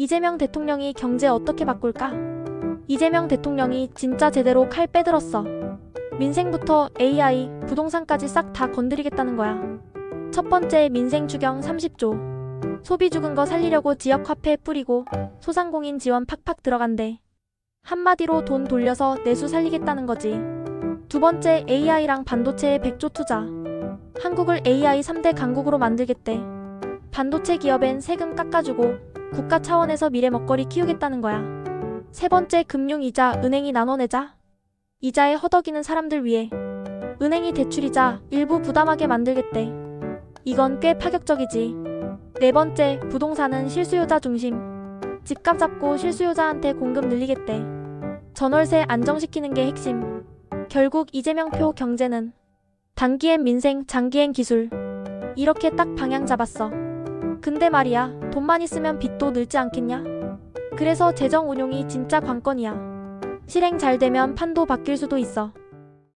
이재명 대통령이 경제 어떻게 바꿀까? 이재명 대통령이 진짜 제대로 칼 빼들었어. 민생부터 AI, 부동산까지 싹 다 건드리겠다는 거야. 첫 번째 민생 추경 30조. 소비 죽은 거 살리려고 지역 화폐 뿌리고 소상공인 지원 팍팍 들어간대. 한마디로 돈 돌려서 내수 살리겠다는 거지. 두 번째 AI랑 반도체에 100조 투자. 한국을 AI 3대 강국으로 만들겠대. 반도체 기업엔 세금 깎아주고 국가 차원에서 미래 먹거리 키우겠다는 거야. 세 번째 금융이자 은행이 나눠내자. 이자에 허덕이는 사람들 위해 은행이 대출이자 일부 부담하게 만들겠대. 이건 꽤 파격적이지. 네 번째 부동산은 실수요자 중심. 집값 잡고 실수요자한테 공급 늘리겠대. 전월세 안정시키는 게 핵심. 결국 이재명 표 경제는 단기엔 민생, 장기엔 기술. 이렇게 딱 방향 잡았어. 근데 말이야, 돈만 있으면 빚도 늘지 않겠냐? 그래서 재정 운용이 진짜 관건이야. 실행 잘 되면 판도 바뀔 수도 있어.